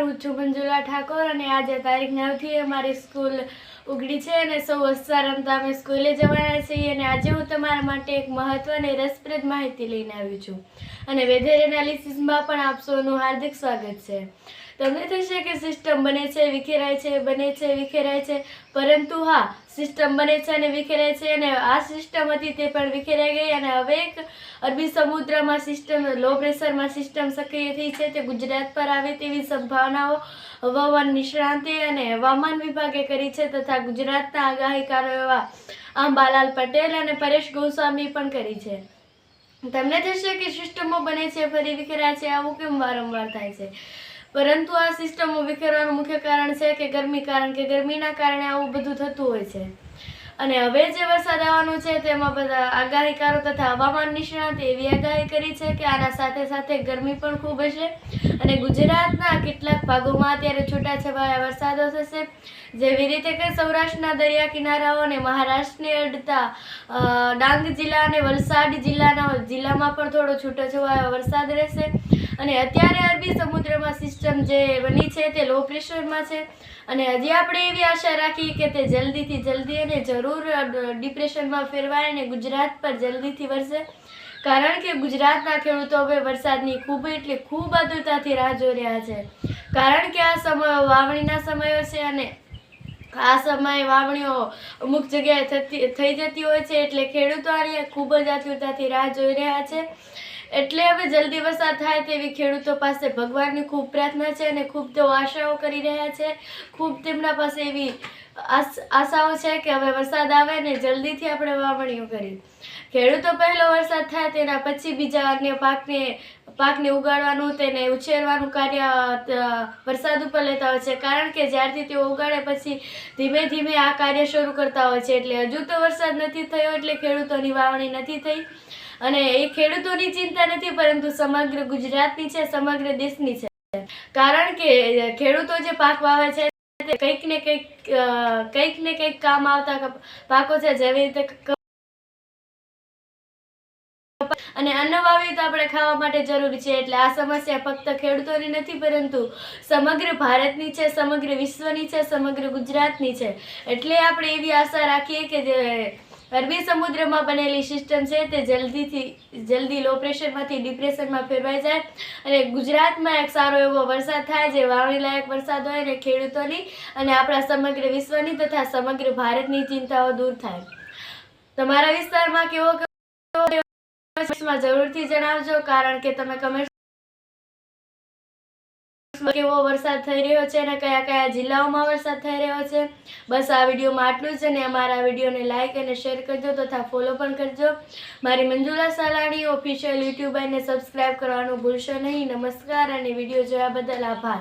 હું છું મંજુલા ઠાકોર અને આજે તારીખ નવથી અમારી સ્કૂલ ઉઘડી છે અને સૌ વસ્તા રમતા અમે સ્કૂલે જવાના છીએ અને આજે હું તમારા માટે એક મહત્ત્વની રસપ્રદ માહિતી લઈને આવી છું. અને વેધર એનાલિસિસમાં પણ આપ સૌનું હાર્દિક સ્વાગત છે. તમને થશે કે સિસ્ટમ બને છે, વિખેરાય છે, બને છે, વિખેરાય છે. પરંતુ હા સિસ્ટમ બને છે અને વિખેરાય છે અને આ સિસ્ટમ હતી તે પણ વિખેરાઈ ગઈ અને હવે એક અરબી સમુદ્રમાં સિસ્ટમ લો પ્રેશરમાં સિસ્ટમ સક્રિય થઈ છે. તે ગુજરાત પર આવે તેવી સંભાવનાઓ હવામાન નિષ્ણાંતે અને હવામાન વિભાગે કરી છે તથા ગુજરાતના આગાહીકારો એવા આંબાલાલ પટેલ અને પરેશ ગોસ્વામી પણ કરી છે. તમને થશે કે સિસ્ટમો બને છે, ફરી વિખેરાય છે, આવું કેમ વારંવાર થાય છે? પરંતુ આ સિસ્ટમો વિખેરવાનું મુખ્ય કારણ છે કે ગરમી, કારણ કે ગરમીના કારણે આવું બધું થતું હોય છે. અને હવે જે વરસાદ આવવાનો છે તેમાં બધા આગાહીકારો તથા હવામાન નિષ્ણાત એવી આગાહી કરી છે કે આના સાથે સાથે ગરમી પણ ખૂબ હશે. અને ગુજરાતના કેટલાક ભાગોમાં અત્યારે છૂટાછવાયા વરસાદો થશે. જેવી રીતે કે સૌરાષ્ટ્રના દરિયા કિનારાઓ અને મહારાષ્ટ્રને અડતા ડાંગ જિલ્લા અને વલસાડ જિલ્લાના જિલ્લામાં પણ થોડો છૂટાછવાયો વરસાદ રહેશે. અને અત્યારે અરબી સમુદ્રમાં સિસ્ટમ જે બની છે તે લો પ્રેશરમાં છે. અને હજી આપણે એવી આશા રાખીએ કે તે જલ્દીથી જલ્દી અને જરૂર ડિપ્રેશનમાં ફેરવાય અને ગુજરાત પર જલ્દીથી વરસે. કારણ કે ગુજરાતના ખેડૂતો હવે વરસાદની ખૂબ એટલે ખૂબ આતુરતાથી રાહ જોઈ રહ્યા છે. કારણ કે આ સમયો વાવણીના સમયો છે અને આ સમયે વાવણીઓ અમુક જગ્યાએ થતી, થઈ જતી હોય છે એટલે ખેડૂતો આની ખૂબ જ આતુરતાથી રાહ જોઈ રહ્યા છે. એટલે હવે જલ્દી વરસાદ થાય તેવી ખેડૂતો પાસે ભગવાનની ખૂબ પ્રાર્થના છે અને ખૂબ તેઓ આશાઓ કરી રહ્યા છે. ખૂબ તેમના પાસે એવી આશાઓ છે કે હવે વરસાદ આવે ને જલ્દીથી આપણે વાવણીઓ કરી ખેડૂતો પહેલો વરસાદ થાય તેના પછી બીજા અન્ય પાકને પાકને ઉગાડવાનું, તેને ઉછેરવાનું કાર્ય વરસાદ ઉપર લેતા હોય છે. કારણ કે જ્યારથી તેઓ ઉગાડે પછી ધીમે ધીમે આ કાર્ય શરૂ કરતા હોય છે. એટલે હજુ તો વરસાદ નથી થયો એટલે ખેડૂતોની વાવણી નથી થઈ. અને એ ખેડૂતોની ચિંતા નથી, પરંતુ સમગ્ર ગુજરાતની છે, સમગ્ર દેશની છે. કારણ કે ખેડૂતો જે પાક વાવે છે કંઈક ને કંઈક કંઈક ને કંઈક કામ આવતા પાકો છે, જેવી રીતે અને અન્ન વાવી તો આપણે ખાવા માટે જરૂરી છે, એટલે આ સમસ્યા ફક્ત ખેડૂતોની નથી, પરંતુ સમગ્ર ભારતની છે, સમગ્ર વિશ્વની છે, સમગ્ર ગુજરાતની છે. એટલે આપણે એવી આશા રાખીએ કે જે અરબી સમુદ્રમાં બનેલી સિસ્ટમ છે તે જલ્દીથી જલ્દી લો પ્રેશરમાંથી ડિપ્રેશનમાં ફેરવાઈ જાય અને ગુજરાતમાં એક સારો એવો વરસાદ થાય જે વાવણી લાયક વરસાદ હોય અને ખેડૂતોની અને આપણા સમગ્ર વિશ્વની તથા સમગ્ર ભારતની ચિંતાઓ દૂર થાય તમારા વિસ્તારમાં કેવો જરૂરથી જણાવજો કારણ કે તમે કમેન્ટ કેવો વરસાદ થઈ રહ્યો છે અને કયા કયા જિલ્લાઓમાં વરસાદ થઈ રહ્યો છે. બસ આ વિડીયોમાં આટલું જ અને અમારા વિડીયોને લાઇક અને શેર કરજો તથા ફોલો પણ કરજો. મારી Manjula Salani official YouTube subscribe કરવાનું ભૂલશો નહીં. નમસ્કાર અને વીડિયો જોયા બદલ આભાર.